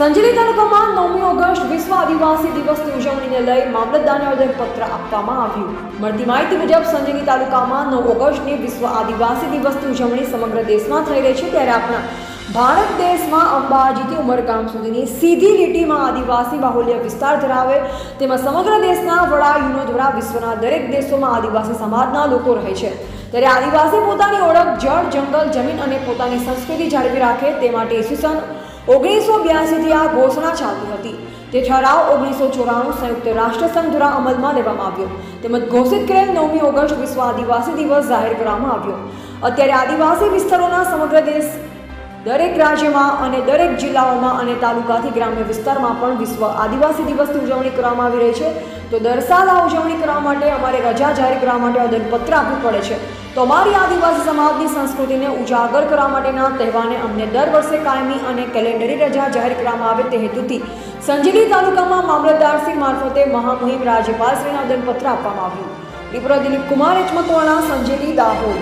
સંજેલી તાલુકામાં નવમી ઓગસ્ટ વિશ્વ આદિવાસી દિવસની ઉજવણીને લઈ મામલતદારને આવેદનપત્ર આપવામાં આવ્યું. મળતી માહિતી મુજબ સંજલી તાલુકામાં નવ ઓગસ્ટની વિશ્વ આદિવાસી દિવસની ઉજવણી સમગ્ર દેશમાં થઈ રહી છે ત્યારે આપણા ભારત દેશમાં અંબાજીથી ઉમરગામ સુધીની સીધી લીટીમાં આદિવાસી બાહુલ્ય વિસ્તાર ધરાવે, તેમાં સમગ્ર દેશના વડા યુનો દ્વારા વિશ્વના દરેક દેશોમાં આદિવાસી સમાજના લોકો રહે છે. ત્યારે આદિવાસી પોતાની ઓળખ, જળ, જંગલ, જમીન અને પોતાની સંસ્કૃતિ જાળવી રાખે તે માટે ઈસવીસન ઓગણીસો બ્યાસીથી આ ઘોષણા ચાલતી હતી. તે ઠરાવ ઓગણીસો ચોરાણું સંયુક્ત રાષ્ટ્રસંઘ દ્વારા અમલમાં લેવામાં આવ્યો. તેમજ ઘોષિત કરેલ નવમી ઓગસ્ટ વિશ્વ આદિવાસી દિવસ જાહેર કરવામાં આવ્યો. અત્યારે આદિવાસી વિસ્તારોના સમગ્ર દેશ દરેક રાજ્યમાં અને દરેક જિલ્લાઓમાં અને તાલુકાથી ગ્રામ્ય વિસ્તારમાં પણ વિશ્વ આદિવાસી દિવસની ઉજવણી કરવામાં આવી રહી છે. તો દર ઉજવણી કરવા માટે અમારે રજા જાહેર કરવા માટે આવેદનપત્ર આપવું પડે છે. તો અમારી આદિવાસી સમાજની સંસ્કૃતિને ઉજાગર કરવા માટેના તહેવારને અમને દર વર્ષે કાયમી અને કેલેન્ડરી રજા જાહેર કરવામાં આવે તે હેતુથી સંજેલી તાલુકામાં મામલતદારશ્રી મારફતે મહામહિમ રાજ્યપાલશ્રીને આવેદનપત્ર આપવામાં આવ્યું. Reporter Dilip Kumar H Makwana Sanjeli, Dahod.